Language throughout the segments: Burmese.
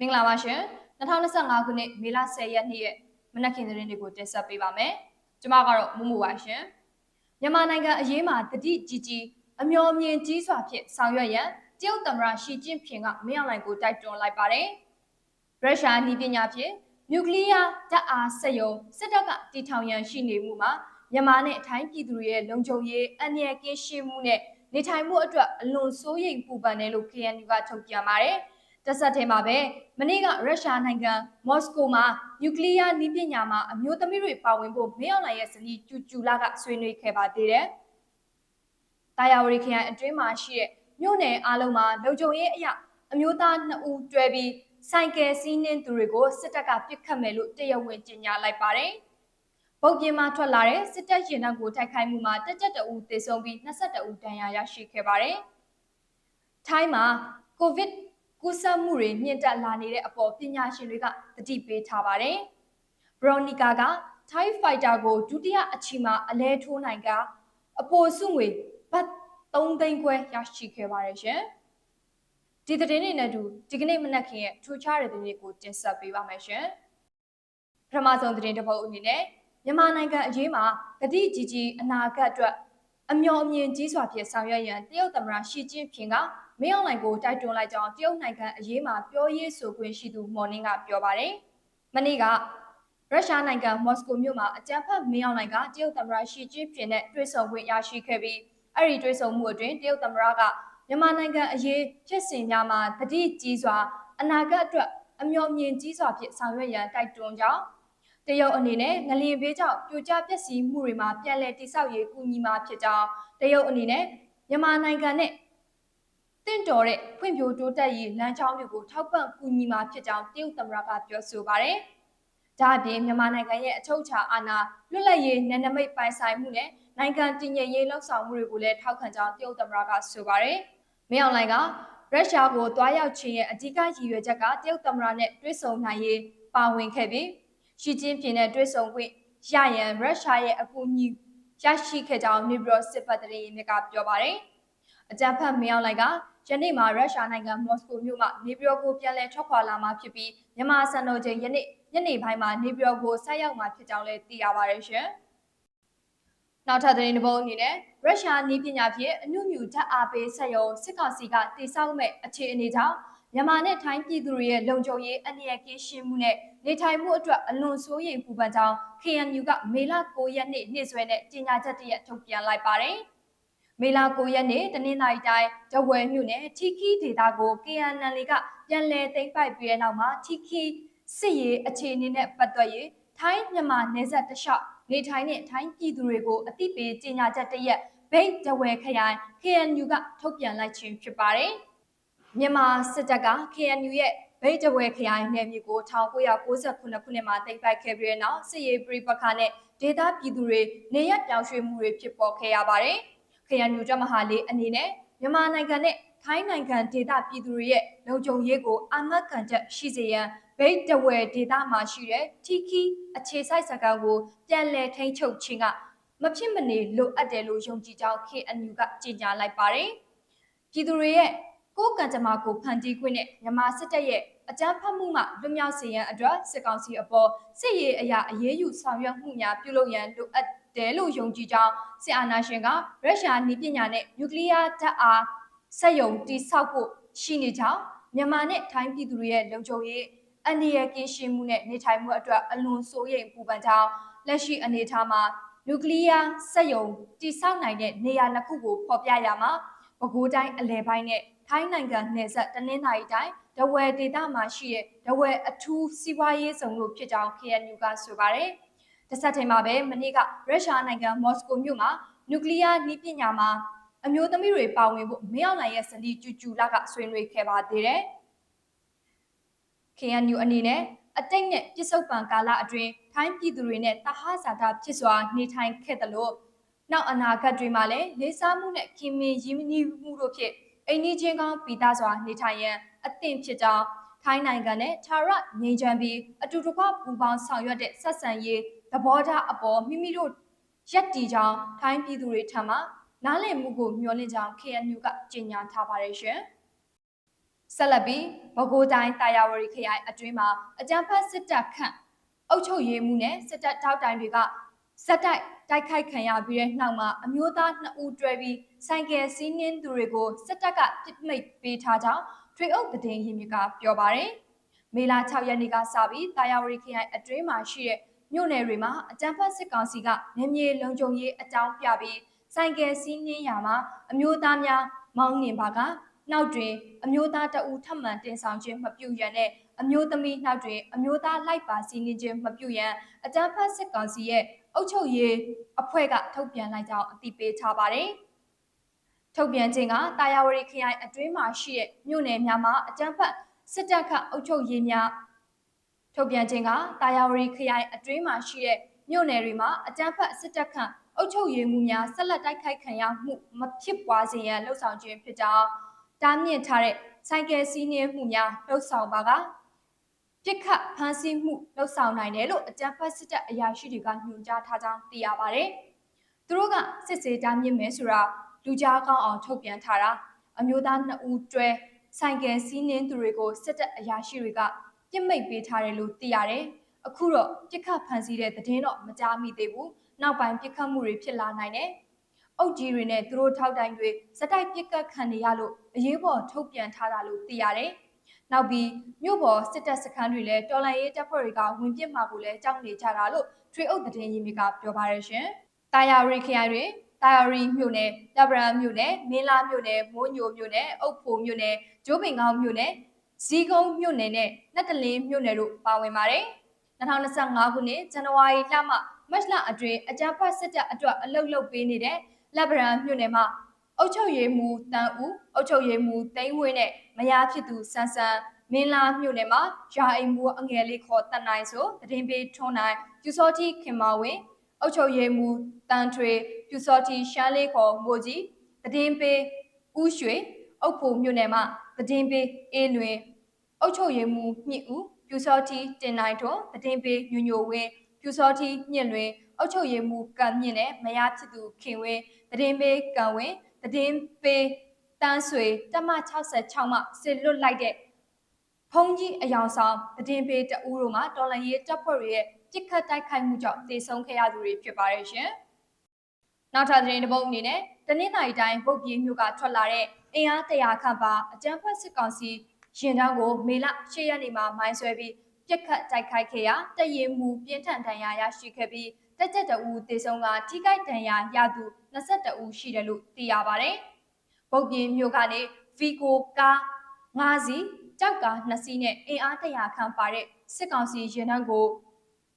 မင်္ဂလာပါရှင်2025ခုနှစ်မေလ10ရက်နေ့ရဲ့မနက်ခင်းသတင်းတွေကိုတင်ဆက်ပေးပါမယ်ကျွန်မကတော့မမှုပါရှင်မြန်မာနိုင်ငံအရေးမှာတတိကြီးကြီးအမျော်မြင်ကြီးစွာဖြင့်ဆောင်ရွက်ရန်တရုတ်သမ္မတရှီကျင့်ဖျင်ကမင်းအောင်လှိုင်ကိုတိုက်တွန်းလိုက်ပါတယ်ရုရှားနီးပညာဖြင့်နျူကလ িয়ার ဓာတ်အားစက်ရုံစစ်တပ်ကတည်ထောင်ရန်ရှိနေမှုမှာမြန်မာနဲ့ထိုင်းပြည်သူတွေရဲ့လုံခြုံရေးအန္တရာယ်ကင်းရှင်းမှုနဲ့နေထိုင်မှုအတွက်အလွန်စိုးရိမ်ပူပန်တယ်လို့ KNU ကထုတ်ပြန်ပါတယ်။ တဆက်ထဲမှာပဲမနေ့ကရုရှားနိုင်ငံမော်စကိုမှာနျူကလ িয়ার နည်းပညာမှာအမျိုးသမီးတွေပါဝင်ဖို့မင်းအောင်လှိုင်ရဲ့ဇနီးကျူကျူလာကဆွေးနွေးခဲ့ပါသေးတယ်။တာယာဝတီခရိုင်အတွင်းမှာရှိတဲ့မြို့နယ်အားလုံးမှာလုံခြုံရေးအရာအမျိုးသား2ဦးတွဲပြီးဆိုင်ကယ်စီးနှင်းသူတွေကိုစစ်တပ်ကပစ်ခတ်မယ်လို့တရားဝင်ကြေညာလိုက်ပါတယ်။ပုတ်ပြင်းမှထွက်လာတဲ့စစ်တပ်ရင်နှံကိုတိုက်ခိုက်မှုမှာတက်ကြက်တအူသေဆုံးပြီး22ဦးဒဏ်ရာရရှိခဲ့ပါတယ်။ထိုင်းမှာကိုဗစ် ကူးစက်မှုတွေမြင့်တက်လာနေတဲ့အပေါ်ပညာရှင်တွေကသတိပေးထားပါတယ်။ဘရိုနီကာက Thai Fighter ကိုဒုတိယအချီမှာအလဲထိုးနိုင်ကအပေါ်စုငွေဘတ်3သိန်းခွဲရရှိခဲ့ပါတယ်ရှင်။ဒီသတင်းတွေနဲ့အတူဒီကနေ့မနက်ခင်းရဲ့ထူခြားတဲ့သတင်းတွေကိုတင်ဆက်ပေးပါမယ်ရှင်။ပထမဆုံးသတင်းတစ်ပုဒ်အနေနဲ့မြန်မာနိုင်ငံအရေးမှာဂတိကြီးကြီးအနာဂတ်အတွက်အမျော်အမြင်ကြီးစွာဖြင့်ဆောင်ရွက်ရန်တရုတ်သမ္မတရှီကျင့်ဖျင်က မင်းအောင်လှိုင်ကိုတိုက်တွန်းလိုက်ကြောင်းတရုတ်နိုင်ငံအရေးမှာပြောရေးဆိုခွင့်ရှိသူမော်နင်းကပြောပါတယ်။မနေ့ကရုရှားနိုင်ငံမော်စကိုမြို့မှာအကြမ်းဖက်မင်းအောင်လှိုင်ကတရုတ်သမ္မတရှီကျင့်ဖျင်နဲ့တွေ့ဆုံခွင့်ရရှိခဲ့ပြီးအဲ့ဒီတွေ့ဆုံမှုအတွင်းတရုတ်သမ္မတကမြန်မာနိုင်ငံအရေးဖြစ်စဉ်များမှာတတိကြီးစွာအနာဂတ်အတွက်အမျှော်မြင်ကြီးစွာဖြင့်ဆောင်ရွက်ရန်တိုက်တွန်းကြောင်းတရုတ်အနေနဲ့ငလျင်ဘေးကြောင့်ပြိုကျပျက်စီးမှုတွေမှာပြန်လည်တိစောက်ရေးကူညီမှာဖြစ်ကြောင်းတရုတ်အနေနဲ့မြန်မာနိုင်ငံနဲ့ တင့်တော်တဲ့ဖွံ့ဖြိုးတိုးတက်ရေးလမ်းကြောင်းတွေကိုထောက်ပံ့ကူညီမှာဖြစ်ကြောင်းတရုတ်သမ္မတကပြောဆိုပါတယ်။ဒါ့အပြင်မြန်မာနိုင်ငံရဲ့အချုပ်အခြာအာဏာလွတ်လပ်ရေးနယ်နိမိတ်ပိုင်ဆိုင်မှုနဲ့နိုင်ငံတည်ငြိမ်ရေးလှုပ်ဆောင်မှုတွေကိုလည်းထောက်ခံကြောင်းတရုတ်သမ္မတကဆိုပါတယ်။မင်းအောင်လှိုင်ကရုရှားကိုတွားရောက်ခြင်းရဲ့အဓိကရည်ရွယ်ချက်ကတရုတ်သမ္မတနဲ့တွေ့ဆုံနိုင်ရေးပါဝင်ခဲ့ပြီးရှီကျင်းပြင်းနဲ့တွေ့ဆုံခွင့်ရရန်ရုရှားရဲ့အကူအညီရရှိခဲ့ကြောင်းနေပြည်တော်စစ်ပတ်တရေမြကပြောပါတယ်။ အကြံဖတ်မင်းအောင်လှိုင်ကယနေ့မှာရုရှားနိုင်ငံမော်စကိုမြို့မှနေပြည်တော်ကိုပြန်လည်ထွက်ခွာလာမှာဖြစ်ပြီးမြန်မာစံတော်ချိန်ယနေ့ညနေပိုင်းမှာနေပြည်တော်ကိုဆိုက်ရောက်မှာဖြစ်ကြောင်းလည်းသိရပါတယ်ရှင်။နောက်ထပ်သတင်းတစ်ပုဒ်အနေနဲ့ရုရှားနည်းပညာဖြင့်အနုမြူဓာတ်အားပေးဆက်ရုံစစ်ကောင်စီကတည်ဆောက်မဲ့အခြေအနေကြောင့်မြန်မာနဲ့ထိုင်းပြည်သူတွေရဲ့လုံခြုံရေးအန္တရာယ်ကင်းရှင်းမှုနဲ့နေထိုင်မှုအတွက်အလွန်စိုးရိမ်ပူပန်ကြောင်း KNU ကမေလ9ရက်နေ့နေ့စွဲနဲ့ကြေညာချက်တရက်ထုတ်ပြန်လိုက်ပါတယ်။ မေလ9ရက်နေ့တနင်္လာရီတိုင်းတဝယ်မြို့နယ်ထီခီဒေတာကို KNL ကပြန်လည်သိမ်းပိုက်ပြီးတဲ့နောက်မှာထီခီစစ်ရေးအခြေအနေနဲ့ပတ်သက်၍ထိုင်းမြန်မာနယ်စပ်တလျှောက်နေထိုင်တဲ့ထိုင်းပြည်သူတွေကိုအသိပေးကြေညာချက်တရက်ဘိတ်တဝဲခရိုင် KNU ကထုတ်ပြန်လိုက်ခြင်းဖြစ်ပါတယ်။မြန်မာစစ်တပ်က KNU ရဲ့ဗိတ်တဝဲခရိုင်နယ်မြေကို1998ခုနှစ်မှာတင်ပိုက်ခဲ့ပြီးတဲ့နောက်စစ်ရေးပြပခါနဲ့ဒေသပြည်သူတွေနေရပြောင်းရွှေ့မှုတွေဖြစ်ပေါ်ခဲ့ရပါတယ်။ KNU တပ်မဟာလေးအနေနဲ့မြန်မာနိုင်ငံနဲ့ထိုင်းနိုင်ငံဒေသပြည်သူတွေရဲ့လုံခြုံရေးကိုအာမခံချက်ရှိစေရန်ဘိတ်တဝဲဒေသမှာရှိတဲ့ထီခီအခြေစိုက်စကားကိုပြန်လည်ထိန်းချုပ်ခြင်းကမဖြစ်မနေလိုအပ်တယ်လို့ယုံကြည်ကြောင်း KNU ကကြေညာလိုက်ပါတယ်။ပြည်သူတွေရဲ့ကိုယ်ကံကြမ္မာကိုဖန်တီးခွင့်နဲ့မြန်မာစစ်တပ်ရဲ့အကြမ်းဖက်မှုမှလွတ်မြောက်စေရန်အတွက်စစ်ကောင်စီအပေါ်စစ်ရေးအရာအရေးယူဆောင်ရွက်မှုများပြုလုပ်ရန်လိုအပ် တယ်လို့ယုံကြည်ကြောင်းစစ်အာဏာရှင်ကရုရှားနည်းပညာနဲ့နျူကလ িয়ার ဓာတ်အားစက်ရုံတိစောက်ဖို့ရှိနေကြောင်းမြန်မာနဲ့ထိုင်းပြည်သူတွေရဲ့လုံခြုံရေးအန္တရာယ်ကင်းရှင်းမှုနဲ့နေထိုင်မှုအတွက်အလွန်စိုးရိမ်ပူပန်ကြောင်းလက်ရှိအနေအထားမှာနျူကလ িয়ার စက်ရုံတိစောက်နိုင်တဲ့နေရာနှစ်ခုကိုဖော်ပြရမှာပဲခူးတိုင်းအလဲပိုင်းနဲ့ထိုင်းနိုင်ငံနယ်စပ်တနင်္သာရီတိုင်းဒဝယ်ဒေသမှာရှိတဲ့ဒဝယ်အထူးစီးပွားရေးဆောင်လို့ဖြစ်ကြောင်း KNU ကဆိုပါတယ်။ တစ်ဆက်တည်းမှာပဲမနေ့ကရုရှားနိုင်ငံမော်စကိုမြို့မှာနျူကလ িয়ার နည်းပညာမှာအမျိုးသမီးတွေပါဝင်ဖို့မင်းအောင်လှိုင်ရဲ့စံဒီကျူကျူလာကဆွေးနွေးခဲ့ပါသေးတယ်။ KNU အနေနဲ့အတိတ်နဲ့ပြစ္ဆုတ်ပံကာလအတွင်းထိုင်းပြည်သူတွေနဲ့တဟဇာတာဖြစ်စွာနေထိုင်ခဲ့တယ်လို့နောက်အနာဂတ်တွေမှာလည်းလေးစားမှုနဲ့ခင်မင်ရင်းနှီးမှုတို့ဖြင့်အိန္ဒိချင်းကောင်းပီတာစွာနေထိုင်ရန်အသင့်ဖြစ်ကြောင်း ထိုင်းနိုင်ငံနဲ့ထာရငိမ့်ချမ်းပြီးအတူတကွပူပေါင်းဆောင်ရွက်တဲ့ဆက်ဆံရေးသဘောထားအပေါ်မိမိတို့ရက်တီကြောင်းထိုင်းပြည်သူတွေထံမှနားလည်မှုကိုမျှော်လင့်ကြောင်း KNU ကကြေညာထားပါတယ်ရှင်။ဆက်လက်ပြီးဘကိုးတိုင်းတာယာဝတီခရိုင်အတွင်းမှာအကြံဖတ်စစ်တပ်ခန့်အုပ်ချုပ်ရေးမှုနဲ့စစ်တပ်တောက်တိုင်တွေကစက်တိုက်တိုက်ခိုက်ခံရပြီးတဲ့နောက်မှာအမျိုးသား2ဦးတွဲပြီးဆိုင်ကယ်စီးနင်းသူတွေကိုစစ်တပ်ကပြစ်မိတ်ပေးထားကြောင်း ထွေအုပ်သတင်းရင်းမြစ်ကပြောပါတယ်။မေလ6ရက်နေ့ကစပြီးတာယာဝတီခရိုင်အတွင်းမှာရှိတဲ့မြို့နယ်တွေမှာအကြံဖတ်စစ်ကောင်စီကနေမြေလုံခြုံရေးအကြောင်းပြပြီးဆိုင်ကယ်စီးနင်းရာမှာအမျိုးသားများမောင်းနှင်ပါကနောက်တွင်အမျိုးသားတအူထပ်မံတင်ဆောင်ခြင်းမပြုရန်နဲ့အမျိုးသမီးနောက်တွင်အမျိုးသားလိုက်ပါစီးနင်းခြင်းမပြုရန်အကြမ်းဖက်စစ်ကောင်စီရဲ့အုပ်ချုပ်ရေးအဖွဲ့ကထုတ်ပြန်လိုက်ကြောင်းအသိပေးထားပါတယ်။ ထုတ်ပြန်ခြင်းကတာယာဝတီခရိုင်အတွင်းမှာရှိတဲ့မြို့နယ်များမှာအကြမ်းဖက်စစ်တပ်ကအုပ်ချုပ်ရေးများထုတ်ပြန်ခြင်းကတာယာဝတီခရိုင်အတွင်းမှာရှိတဲ့မြို့နယ်တွေမှာအကြမ်းဖက်စစ်တပ်ကအုပ်ချုပ်ရေးမှုများဆက်လက်တိုက်ခိုက်ခံရမှုမဖြစ်ပွားစေရန်လှုံ့ဆော်ခြင်းဖြစ်ကြောင်းတားမြစ်ထားတဲ့ဆိုင်ကယ်စီးနှင်းမှုများလှုပ်ဆောင်ပါကပြစ်ခတ်ဖမ်းဆီးမှုလှုပ်ဆောင်နိုင်တယ်လို့အကြံဖတ်စစ်တပ်အရာရှိတွေကညွှန်ကြားထားကြောင်းသိရပါတယ်။သူတို့ကစစ်စေးတားမြစ်မယ်ဆိုတာ လူကြားကောင်းအောင်ထုတ်ပြန်ထားတာအမျိုးသား2ဦးတွဲဆိုင်ကယ်စီးနှင်းသူတွေကိုစစ်တပ်အရာရှိတွေကပြစ်မိတ်ပေးထားတယ်လို့သိရတယ်။အခုတော့ပြစ်ခတ်ဖမ်းဆီးတဲ့သတင်းတော့မကြားမိသေးဘူး။နောက်ပိုင်းပြစ်ခတ်မှုတွေဖြစ်လာနိုင်တယ်။အုတ်ကြီးတွေနဲ့သူတို့ထောက်တိုင်တွေစက်တိုက်ပြစ်ကတ်ခံနေရလို့အရေးပေါ်ထုတ်ပြန်ထားတာလို့သိရတယ်။နောက်ပြီးမြို့ပေါ်စစ်တပ်စခန်းတွေလည်းတော်လန်ရေးတပ်ဖွဲ့တွေကဝင်ပစ်မှာကိုလည်းကြောက်နေကြတာလို့ထွေအုပ်သတင်းရင်းမြစ်ကပြောပါရရှင်။တာယာရီခရိုင်တွင် တာယာရီမြို့နယ်၊တပ်ပရန်မြို့နယ်၊မင်းလာမြို့နယ်၊မိုးညိုမြို့နယ်၊အုတ်ဖိုမြို့နယ်၊ကျိုးပင်ကောင်းမြို့နယ်၊ဇီးကုန်းမြို့နယ်နဲ့နှက်တလင်းမြို့နယ်တို့ပါဝင်ပါတယ်။2025ခုနှစ်ဇန်နဝါရီလမှမတ်လအတွင်းအကြမ်းဖက်စစ်တပ်အတွက်အလုတ်လုတ်ပေးနေတဲ့လက်ဗရန်မြို့နယ်မှာအုတ်ချုပ်ရေးမှုတန်ဦးအုတ်ချုပ်ရေးမှုတိမ့်ဝင်းနဲ့မယားဖြစ်သူဆန်းဆန်းမင်းလာမြို့နယ်မှာရာအိမ်မူအငယ်လေးခေါ်တန်နိုင်ဆိုတရင်ပေးထွန်းနိုင်ပြူစောတိခင်မာဝင်းအုတ်ချုပ်ရေးမှုတန်ထွေ ပြူစောတိရှမ်းလေးခေါ်မိုးကြီးတရင်ပေးဦးရွှေအုတ်ဖို့မြို့နယ်မှာတရင်ပေးအေးလွင်အုတ်ချုပ်ရေးမှုမြင့်ဦးပြူစောတိတင်နိုင်ထွန်းတရင်ပေးညိုညိုဝင်းပြူစောတိညင့်လွင်အုတ်ချုပ်ရေးမှုကံမြင့်နဲ့မယားဖြစ်သူခင်ဝင်းတရင်ပေးကံဝင်းတည်င်းပေးတန်းဆွေတမ66မှစစ်လွတ်လိုက်တဲ့ဖုံးကြီးအယောင်ဆောင်တည်င်းပေးတအူးတို့မှာတော်လန်ရေးတပ်ဖွဲ့တွေရဲ့ပြစ်ခတ်တိုက်ခိုက်မှုကြောင့်တေဆုံးခဲ့ရသူတွေဖြစ်ပါရဲ့ရှင်။ နောက်ထပ်သတင်းတစ်ပုဒ်အနေနဲ့တနင်္လာရီတိုင်းပုတ်ပြေမြို့ကထွက်လာတဲ့အင်အားတရာခန့်ပါအကြမ်းဖက်စစ်ကောင်စီရင်တန်းကိုမေလ၈ရက်နေ့မှာမိုင်းဆွဲပြီးပြစ်ခတ်တိုက်ခိုက်ခဲ့ရာတရင်မူပြင်းထန်ဒဏ်ရာရရှိခဲ့ပြီးတက်ကြက်တအူတေဆုံးကထိခိုက်ဒဏ်ရာရသူ22ဦးရှိတယ်လို့သိရပါတယ်။ပုတ်ပြင်းမြို့ကနေဗီကိုကား9စီးကြောက်ကား2စီးနဲ့အင်အားတရာခန့်ပါတဲ့စစ်ကောင်စီရင်နှန်းကို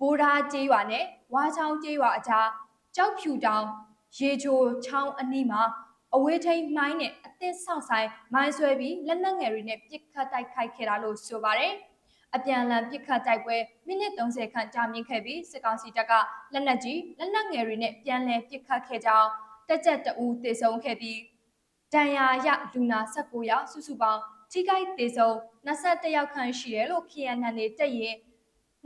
ဘိုးဓာကျေးရွာနဲ့ဝါချောင်းကျေးရွာအကြားကြောက်ဖြူတောင် ရေချိုချောင်းအနီးမှာအဝေးထိန်မိုင်းနဲ့အသစ်ဆောက်ဆိုင်မိုင်းဆွဲပြီးလက်နက်ငယ်တွေနဲ့ပစ်ခတ်တိုက်ခိုက်ခဲ့တာလို့ဆိုပါတယ်။အပြန်အလှန်ပစ်ခတ်တိုက်ပွဲမိနစ်30ခန့်ကြာမြင့်ခဲ့ပြီးစစ်ကောင်စီတပ်ကလက်နက်ကြီးလက်နက်ငယ်တွေနဲ့ပြန်လည်ပစ်ခတ်ခဲ့ကြောင်းတက်ကြက်တအူးတေဆုံးခဲ့ပြီးတန်ရာရလူနာ19ယောက်စုစုပေါင်းထိခိုက်တေဆုံး21ယောက်ခန့်ရှိတယ်လို့ KNN နဲ့တက်ရင်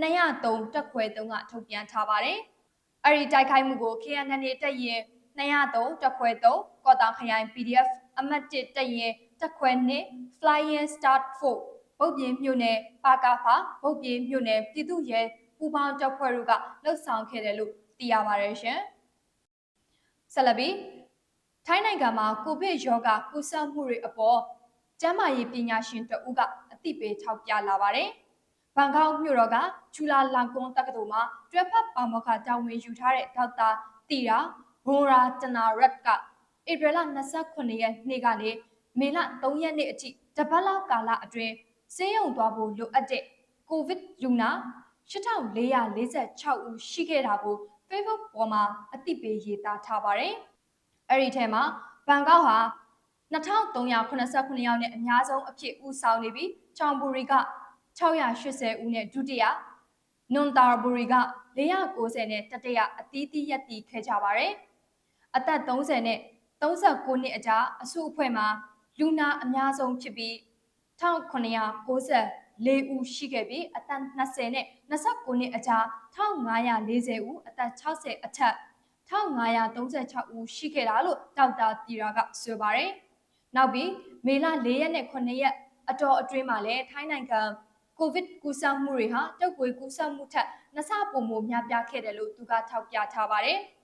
203တက်ခွဲ3ကထုတ်ပြန်ထားပါတယ်။အဲဒီတိုက်ခိုက်မှုကို KNN နဲ့တက်ရင် 203တက်ခွဲ3ကော့တောင်ခရိုင် PDF အမှတ်1တက်ရင်တက်ခွဲ2 Flying Start 4ဗုတ်ပြင်းမြို့နယ်ပါကာဖာဗုတ်ပြင်းမြို့နယ်ပြည်သူ့ရဲပူပေါင်းတပ်ဖွဲ့တို့ကလှုပ်ဆောင်ခဲ့တယ်လို့သိရပါတယ်ရှင်။ဆက်လက်ပြီးထိုင်းနိုင်ငံမှာကိုဗစ်ရောဂါကူးစက်မှုတွေအပေါ်ကျန်းမာရေးပညာရှင်တဦးကအသိပေးထောက်ပြလာပါတယ်။ဘန်ကောက်မြို့တော်ကချူလာလန်ကွန်တက္ကသိုလ်မှာတွဲဖက်ပါမောက္ခတာဝန်ယူထားတဲ့ဒေါက်တာတီရာ ရိုရာတနာရက်ကဧပြီလ29ရက်နေ့ကနေမေလ3ရက်နေ့အထိတပတ်လောက်ကာလအတွင်းဆေးရုံသွားဖို့လိုအပ်တဲ့ကိုဗစ်လူနာ8446ဦးရှိခဲ့တာကို Facebook ပေါ်မှာအသိပေးရေးသားထားပါတယ်။အဲ့ဒီထဲမှာဘန်ကောက်ဟာ2389ယောက်နဲ့အများဆုံးအဖြစ်ဦးဆောင်နေပြီးချောင်ဘူရီက680ဦးနဲ့ဒုတိယနွန်တာဘူရီက490နဲ့တတိယအသီးသီးရက်တည်ခဲ့ကြပါတယ်။ အသက်30နဲ့39နှစ်အကြားအစုအဖွဲ့မှာလူနာအများဆုံးဖြစ်ပြီး1990၄ဦးရှိခဲ့ပြီးအသက်20နဲ့29နှစ်အကြား1540ဦးအသက်60အထက်1536ဦးရှိခဲ့တာလို့ဒေါက်တာတီရာကဆိုပါတယ်။နောက်ပြီးမေလ4ရက်နဲ့9ရက်အတော်အတွင်းမှာလည်းထိုင်းနိုင်ငံကိုဗစ်ကူးစက်မှုတွေဟာတုပ်ကွေးကူးစက်မှုထက်နှစ်ဆပိုမိုများပြားခဲ့တယ်လို့သူကထောက်ပြထားပါတယ်။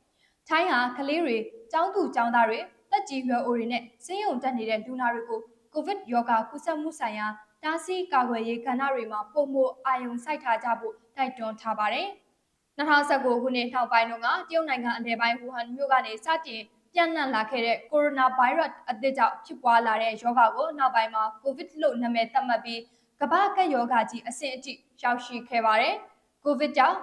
ထိုင်းဟာကလေးတွေ၊ကျောင်းသူကျောင်းသားတွေတက်ကြီးရွယ်အိုတွေနဲ့ဆေးရုံတက်နေတဲ့လူနာတွေကိုကိုဗစ်ရောဂါကူးစက်မှုဆိုင်ရာတားဆီးကာကွယ်ရေးကဏ္ဍတွေမှာပုံမအာရုံစိုက်ထားကြဖို့တိုက်တွန်းထားပါတယ်။2019ခုနှစ်နောက်ပိုင်းတုန်းကတရုတ်နိုင်ငံအလဲပိုင်းဝူဟန်မြို့ကနေစတင်ပြန့်နှံ့လာခဲ့တဲ့ကိုရိုနာဗိုင်းရပ်စ်အသစ်ကြောင့်ဖြစ်ပွားလာတဲ့ရောဂါကိုနောက်ပိုင်းမှာကိုဗစ်လို့နာမည်သတ်မှတ်ပြီးကမ္ဘာကပ်ရောဂါကြီးအဆင့်အထိရောက်ရှိခဲ့ပါတယ်။ကိုဗစ်ကြောင့်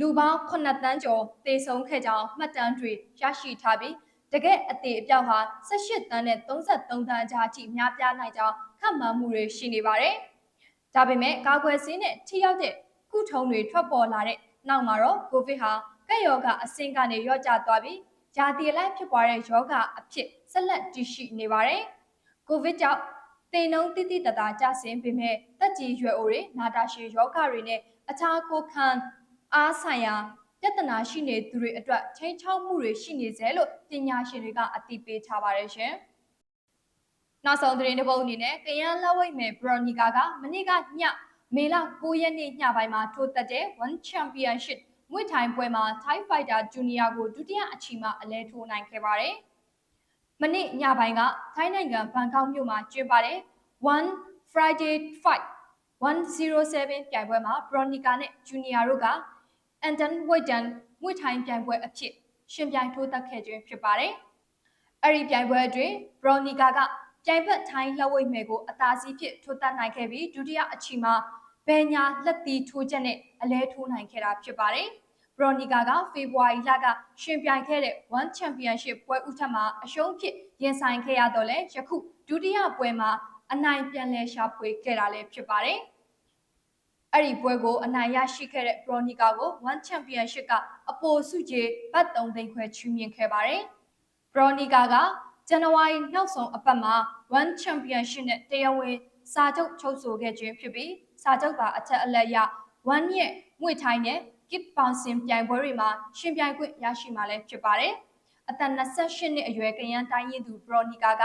လူပေါင်း9တန်းကျော်သေဆုံးခဲ့ကြောင်းမှတ်တမ်းတွေရရှိထားပြီးတကယ်အသေးအပြောက်ဟာ18တန်းနဲ့33တန်းကြားအထိများပြားနိုင်ကြောင်းခန့်မှန်းမှုတွေရှိနေပါတယ်။ဒါပေမဲ့ကာကွယ်ဆေးနဲ့ထိရောက်တဲ့ကုထုံးတွေထွက်ပေါ်လာတဲ့နောက်မှာတော့ကိုဗစ်ဟာကပ်ရောဂါအဆင့်ကနေရော့ကျသွားပြီးဂျာတီလိုက်ဖြစ်ပွားတဲ့ရောဂါအဖြစ်ဆက်လက်တည်ရှိနေပါတယ်။ကိုဗစ်ကြောင့်တေနှုံတိတိတသာကျဆင်းပေမဲ့တက်ကြီးရွယ်အိုတွေနာတာရှည်ယောဂတွေနဲ့အခြားကိုခံ အားဆိုင်ရာပြဿနာရှိနေသူတွေအတွက်ချိန်ချောက်မှုတွေရှိနေစေလို့ပညာရှင်တွေကအသိပေးထားပါတယ်ရှင်။နောက်ဆုံးသတင်းတစ်ပုဒ်အနေနဲ့ကရန်လက်ဝိတ်မယ်ဘရိုနီကာကမနေ့ကညမေလ9ရက်နေ့ညပိုင်းမှာထိုးတက်တဲ့ One Championship မွေထိုင်ပွဲမှာ Thai Fighter Junior ကိုဒုတိယအချီမှာအလဲထိုးနိုင်ခဲ့ပါတယ်။မနေ့ညပိုင်းကထိုင်းနိုင်ငံဘန်ကောက်မြို့မှာကျင်းပတဲ့ One Friday Fight 107ပြိုင်ပွဲမှာ Bronica နဲ့ Junior တို့က Anton Waitan မွေထိုင်ပြိုင်ပွဲအဖြစ်ရှင်ပြိုင်ထိုးတက်ခဲ့ခြင်းဖြစ်ပါတယ်။အဲ့ဒီပြိုင်ပွဲအတွင်း Bronica ကပြိုင်ဘက်ထိုင်းလက်ဝိတ်မယ်ကိုအသာစီးဖြစ်ထိုးတက်နိုင်ခဲ့ပြီးဒုတိယအချီမှာဘယ်ညာလက်သီးထိုးချက်နဲ့အလဲထိုးနိုင်ခဲ့တာဖြစ်ပါတယ်။ဘရိုနီကာကဖေဖော်ဝါရီလကရှင်ပြိုင်ခဲ့တဲ့ One Championship ပွဲဥထက်မှာအရှုံးဖြစ်ရင်ဆိုင်ခဲ့ရတော့လဲယခုဒုတိယပွဲမှာအနိုင်ပြန်လဲရှာဖွေခဲ့တာလည်းဖြစ်ပါတယ်။ အဲ့ဒီပွဲကိုအနိုင်ရရှိခဲ့တဲ့ Bronica ကို One Championship ကအပေါ်စုကြေဘတ်3သိန်းခွဲချီးမြှင့်ခဲ့ပါတယ်။ Bronica ကဇန်နဝါရီနောက်ဆုံးအပတ်မှာ One Championship နဲ့တရားဝင်စာချုပ်ချုပ်ဆိုခဲ့ခြင်းဖြစ်ပြီးစာချုပ်ပါအထက်အလက်ရ1ရက်ငွေထိုင်းနဲ့ Kip Bouncing ပြိုင်ပွဲတွေမှာရှင်ပြိုင်ခွင့်ရရှိမှာလည်းဖြစ်ပါတယ်။အသက်28နှစ်အရွယ်ကရန်တိုင်းရင်းသူ Bronica က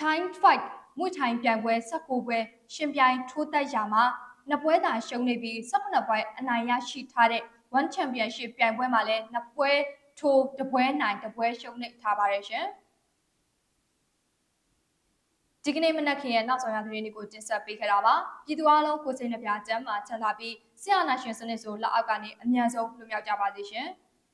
Time Fight ငွေထိုင်းပြိုင်ပွဲ16ပွဲရှင်ပြိုင်ထိုးတက်ရမှာ နှစ်ပွဲသာရှုံးနေပြီး18ပွဲအနိုင်ရရှိထားတဲ့ One Championship ပြိုင်ပွဲမှာလည်းနှစ်ပွဲထိုးတစ်ပွဲနိုင်တစ်ပွဲရှုံးနေထားပါတယ်ရှင်။ဒီကနေ့မနက်ခင်းရဲ့နောက်ဆုံးရသတင်းတွေကိုတင်ဆက်ပေးခဲ့တာပါပြည်သူအလုံးကိုစိတ်နှပြချမ်းမှာချမ်းသာပြီးဆရာနာရှင်စနစ်ဆိုလက်အောက်ကနေအမြန်ဆုံးလွတ်မြောက်ကြပါစေရှင်။